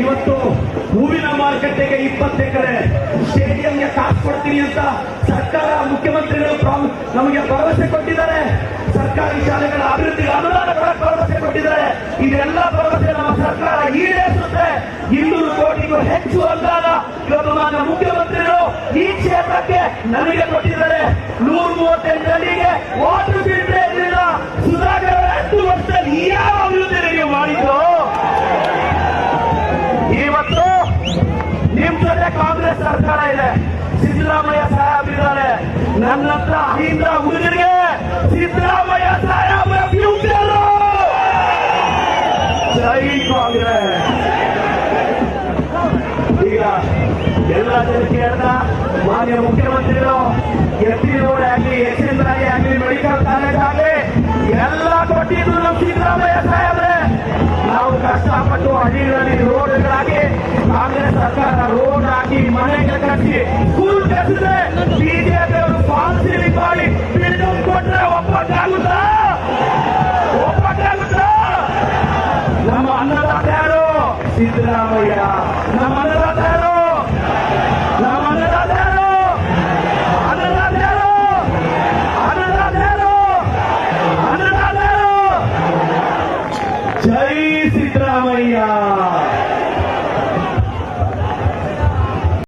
ಇವತ್ತು ಹೂವಿನ ಮಾರುಕಟ್ಟೆಗೆ ಇಪ್ಪತ್ತು ಎಕರೆ ಸ್ಟೇಡಿಯಂಗೆ ಕಾಸು ಕೊಡ್ತೀನಿ ಅಂತ ಸರ್ಕಾರ ಮುಖ್ಯಮಂತ್ರಿಗಳು ನಮಗೆ ಭರವಸೆ ಕೊಟ್ಟಿದ್ದಾರೆ. ಸರ್ಕಾರಿ ಶಾಲೆಗಳ ಅಭಿವೃದ್ಧಿಗೆ ಅನುದಾನ ಕೊಡಕ್ಕೆ ಭರವಸೆ ಕೊಟ್ಟಿದ್ದಾರೆ. ಇದೆಲ್ಲ ಭರವಸೆ ನಮ್ಮ ಸರ್ಕಾರ ಈಡೇರಿಸುತ್ತೆ. ಇನ್ನೂರು ಕೋಟಿಗೂ ಹೆಚ್ಚು ಅನುದಾನ ಇವತ್ತು ನನ್ನ ಮುಖ್ಯಮಂತ್ರಿಗಳು ಈ ಕ್ಷೇತ್ರಕ್ಕೆ ನನಗೆ ಕೊಟ್ಟಿದ್ದಾರೆ. ನೂರ ಮೂವತ್ತೆಂಟು ಜನಿಗೆ ವಾಟರ್ ಫಿಲ್ಟರ್ ಇರಲಿಲ್ಲ ಸುಧಾಕರ್ ಹತ್ತು ವರ್ಷದಲ್ಲಿ ಸರ್ಕಾರ ಇದೆ. ಸಿದ್ದರಾಮಯ್ಯ ಸಾಹೇಬ್ರಿದ್ದಾರೆ ನನ್ನ ಹತ್ರ ಅಹಿಂದ ಹುಡುಗರಿಗೆ ಸಿದ್ದರಾಮಯ್ಯ ಸಾಹೇಬ್ ಜೈ ಕಾಂಗ್ರೆಸ್. ಈಗ ಎಲ್ಲ ಜನ ಕೇಳ್ದ ಮಾನ್ಯ ಮುಖ್ಯಮಂತ್ರಿಗಳು ಎಸ್ ಟಿ ರೋಡ್ ಆಗಲಿ ಎಸ್ ಎನ್ ಆಗಲಿ, ಮೆಡಿಕಲ್ ಕಾಲೇಜ್ ಆಗಲಿ, ಎಲ್ಲ ಕೊಟ್ಟಿದ್ದು ನಮ್ಮ ಸಿದ್ದರಾಮಯ್ಯ ಸಾಹೇಬ್ರೆ. ನಾವು ಕಷ್ಟಪಟ್ಟು ಹಳ್ಳಿಗಳಲ್ಲಿ ರೋಡ್ಗಳಾಗಿ ಕಾಂಗ್ರೆಸ್ ಸರ್ಕಾರ ಕಟ್ಟಿ ಸ್ಕೂಲ್ ಕಟ್ಟಿದ್ರೆ ಬಿಜೆಪಿ ಅವರು ಸ್ಪಾನ್ಸರಿಂಗ್ ಮಾಡಿ ಬಿಲ್ಡಿಂಗ್ ಕೊಟ್ರೆ ಒಪ್ಪಕ್ಕಾಗುತ್ತಾ ಒಪ್ಪಕ್ಕಾಗುತ್ತಾ ನಮ್ಮ ಅನ್ನದಾತ ಯಾರು ಸಿದ್ದರಾಮಯ್ಯ ನಮ್ಮ ಅನ್ನದಾತ ಯಾರು ನಮ್ಮ ಅನ್ನದಾತ ಯಾರು ಅನ್ನದಾತ ಯಾರು ಅನ್ನದಾತ ಯಾರು ಅನ್ನದಾತ ಯಾರು ಜೈ ಸಿದ್ದರಾಮಯ್ಯ